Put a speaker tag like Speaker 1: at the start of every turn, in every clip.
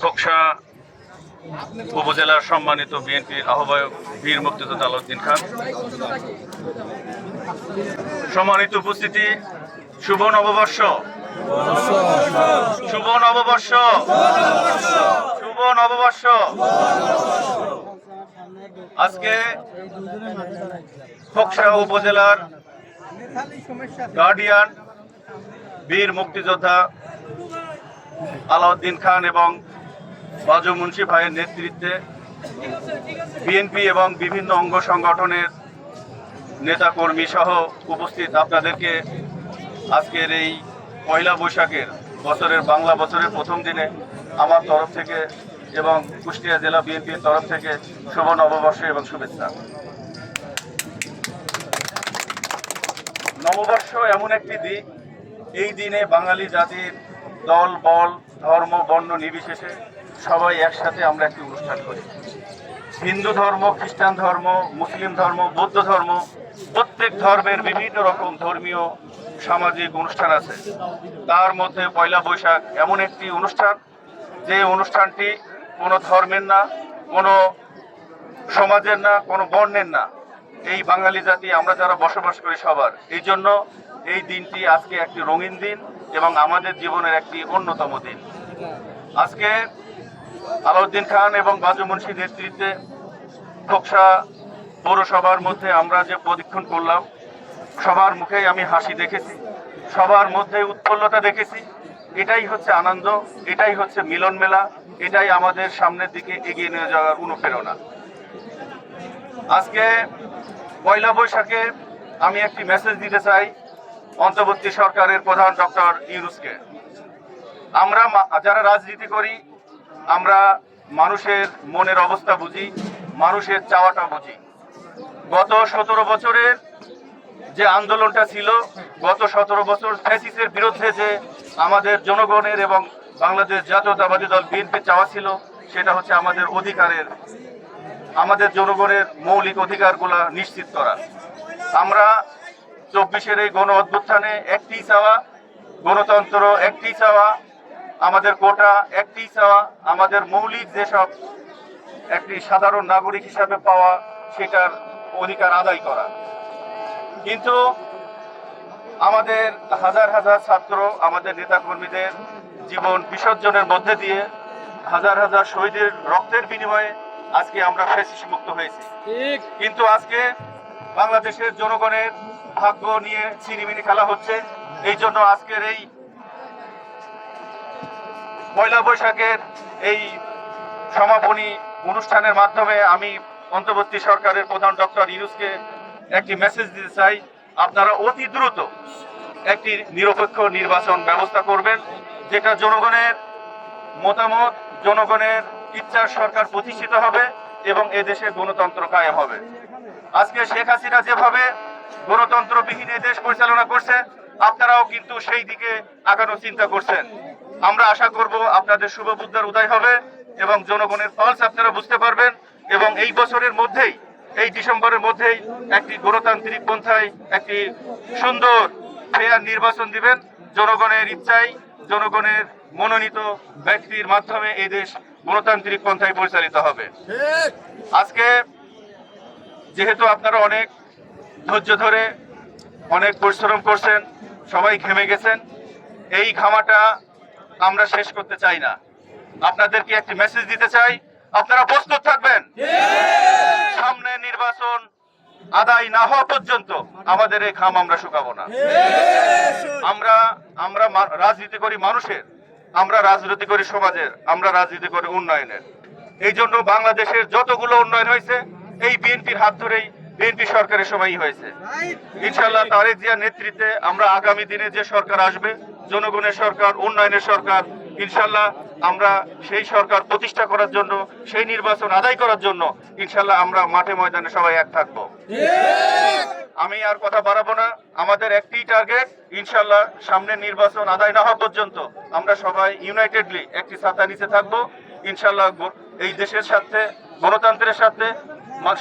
Speaker 1: খোকসা উপজেলার সম্মানিত বিএনপির আহ্বায়ক বীর মুক্তিযোদ্ধা আলাউদ্দিন খান। সম্মানিত উপস্থিতি, শুভ নববর্ষ। শুভ নববর্ষ। শুভ নববর্ষ। আজকে খোকসা উপজেলার গার্ডিয়ান বীর মুক্তিযোদ্ধা আলাউদ্দিন খান এবং বাজু মুন্সি ভাইয়ের নেতৃত্বে বিএনপি এবং বিভিন্ন অঙ্গ সংগঠনের নেতাকর্মী সহ উপস্থিত আপনাদেরকে আজকের এই পয়লা বৈশাখের বছরের বাংলা বছরের প্রথম দিনে আমার তরফ থেকে এবং কুষ্টিয়া জেলা বিএনপির তরফ থেকে শুভ নববর্ষ এবং শুভেচ্ছা। নববর্ষ এমন একটি দিন, এই দিনে বাঙালি জাতির দল, বল, ধর্ম, বর্ণ নির্বিশেষে সবাই একসাথে আমরা একটি অনুষ্ঠান করি। হিন্দু ধর্ম, খ্রিস্টান ধর্ম, মুসলিম ধর্ম, বৌদ্ধ ধর্ম, প্রত্যেক ধর্মের বিভিন্ন রকম ধর্মীয় সামাজিক অনুষ্ঠান আছে। তার মধ্যে পয়লা বৈশাখ এমন একটি অনুষ্ঠান, যে অনুষ্ঠানটি কোনো ধর্মের না, কোনো সমাজের না, কোনো বর্ণের না। এই বাঙালি জাতি আমরা যারা বসবাস করি সবার, এই জন্য এই দিনটি আজকে একটি রঙিন দিন। এবং আমাদের জীবনের একটি অন্যতম দিন। আজকে আলাউদ্দিন খান এবং বাজু মুন্সির নেতৃত্বে খোকসা পৌরসভার মধ্যে আমরা যে প্রদীক্ষণ করলাম, সবার মুখেই আমি হাসি দেখেছি, সবার মধ্যে উৎফুল্লতা দেখেছি। এটাই হচ্ছে আনন্দ, এটাই হচ্ছে মিলন মেলা, এটাই আমাদের সামনের দিকে এগিয়ে নিয়ে যাওয়ার অনুপ্রেরণা। আজকে পয়লা বৈশাখে আমি একটি মেসেজ দিতে চাই অন্তর্বর্তী সরকারের প্রধান ডক্টর ইউনুসকে। আমরা যারা রাজনীতি করি, আমরা মানুষের মনের অবস্থা বুঝি, মানুষের চাওয়াটা বুঝি। গত সতেরো বছরের যে আন্দোলনটা ছিল, গত সতেরো বছর ফ্যাসিসের বিরুদ্ধে যে আমাদের জনগণের এবং বাংলাদেশ জাতীয়তাবাদী দল বিএনপি চাওয়া ছিল, সেটা হচ্ছে আমাদের অধিকারের, আমাদের জনগণের মৌলিক অধিকারগুলা নিশ্চিত করা। আমরা চব্বিশের এই গণ অভ্যুত্থানে একটি চাওয়া গণতন্ত্র একটি চাওয়া আমাদের কোটা একটি চাওয়া আমাদের মৌলিক যেসব একটি সাধারণ নাগরিক হিসাবে পাওয়া সেটার অধিকার আদায় করা। কিন্তু আমাদের হাজার হাজার ছাত্র আমাদের নেতাকর্মীদের জীবন বিসর্জনের মধ্যে দিয়ে হাজার হাজার শহীদের রক্তের বিনিময়ে আজকে আমরা ফ্যাসিস মুক্ত হয়েছি। কিন্তু আজকে বাংলাদেশের জনগণের ভাগ্য নিয়ে চিনিমিনি খেলা হচ্ছে। এই জন্য আজকের এই পয়লা বৈশাখের এই সমাপনী অনুষ্ঠানের মাধ্যমে আমি অন্তর্বর্তী সরকারের প্রধান ডক্টর ইউনুসকে একটি মেসেজ দিতে চাই। আপনারা অতি দ্রুত একটি নিরপেক্ষ নির্বাচন ব্যবস্থা করবেন, যেটা জনগণের মতামত, জনগণের ইচ্ছার সরকার প্রতিষ্ঠিত হবে এবং এদেশে গণতন্ত্র কায়েম হবে। আজকে শেখ হাসিনা যেভাবে গণতন্ত্রবিহীন দেশ পরিচালনা করছে আপনারাও কিন্তু সেই দিকে আগানোর চিন্তা করছেন। আমরা আশা করব আপনাদের শুভ বুদ্ধার উদয় হবে এবং জনগণের পালস আপনারা বুঝতে পারবেন এবং এই বছরের মধ্যেই এই ডিসেম্বরের মধ্যেই একটি গণতান্ত্রিক পন্থায় একটি সুন্দর ফেয়ার নির্বাচন দিবেন। জনগণের ইচ্ছায় জনগণের মনোনীত ব্যক্তির মাধ্যমে এই দেশ গণতান্ত্রিক পন্থায় পরিচালিত হবে। আজকে যেহেতু আপনারা অনেক ধৈর্য ধরে অনেক পরিশ্রম করছেন, সবাই ঘেমে গেছেন। এই ঘামাটা আমরা শেষ করতে চাই না। আপনাদেরকে একটি মেসেজ দিতে চাই, আপনারা প্রস্তুত থাকবেন। সামনে নির্বাচন আদায় না হওয়া পর্যন্ত আমাদের এই ঘাম আমরা শুকাবো না। আমরা আমরা রাজনীতি করি মানুষের, আমরা রাজনীতি করি সমাজের, আমরা রাজনীতি করি উন্নয়নের। এই জন্য বাংলাদেশের যতগুলো উন্নয়ন হয়েছে, এই বিএনপির হাত ধরেই বিএনপি সরকারের সময়ই হয়েছে। ইনশাল্লাহ তারেক জিয়ার নেতৃত্বে আমরা আগামী দিনে যে সরকার আসবে, জনগণের সরকার, উন্নয়নের সরকার ইনশাল্লাহ আমরা সেই সরকার প্রতিষ্ঠা করার জন্য, সেই নির্বাচন আদায় করার জন্য ইনশাল্লাহ আমরা মাঠে ময়দানে সবাই এক থাকব। আমি আর কথা বাড়াবো না, আমাদের একটি টার্গেট ইনশাল্লাহ সামনের নির্বাচন আদায় না হওয়া পর্যন্ত আমরা সবাই ইউনাইটেডলি একটি ছাতা নিচে থাকব। ইনশাল্লাহ এই দেশের সাথে গণতন্ত্রের সাথে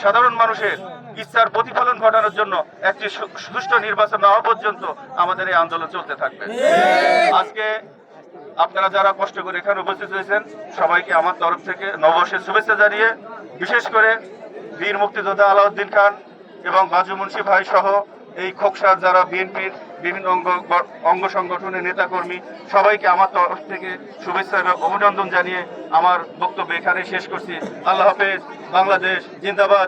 Speaker 1: সাধারণ মানুষের ইচ্ছার প্রতিফলন ঘটানোর জন্য একটি সুষ্ঠু নির্বাচন না হওয়া পর্যন্ত আমাদের এই আন্দোলন চলতে থাকবে। আজকে আপনারা যারা কষ্ট করে এখানে উপস্থিত হয়েছেন, সবাইকে আমার তরফ থেকে নববর্ষের শুভেচ্ছা জানিয়ে, বিশেষ করে বীর মুক্তিযোদ্ধা আলাউদ্দিন খান এবং বাজু মুন্সি ভাই সহ এই খোকসার যারা বিএনপির বিভিন্ন অঙ্গ অঙ্গ সংগঠনের নেতাকর্মী, সবাইকে আমার তরফ থেকে শুভেচ্ছা এবং অভিনন্দন জানিয়ে আমার বক্তব্য এখানে শেষ করছি। আল্লাহ হাফেজ, বাংলাদেশ, জিন্দাবাদ।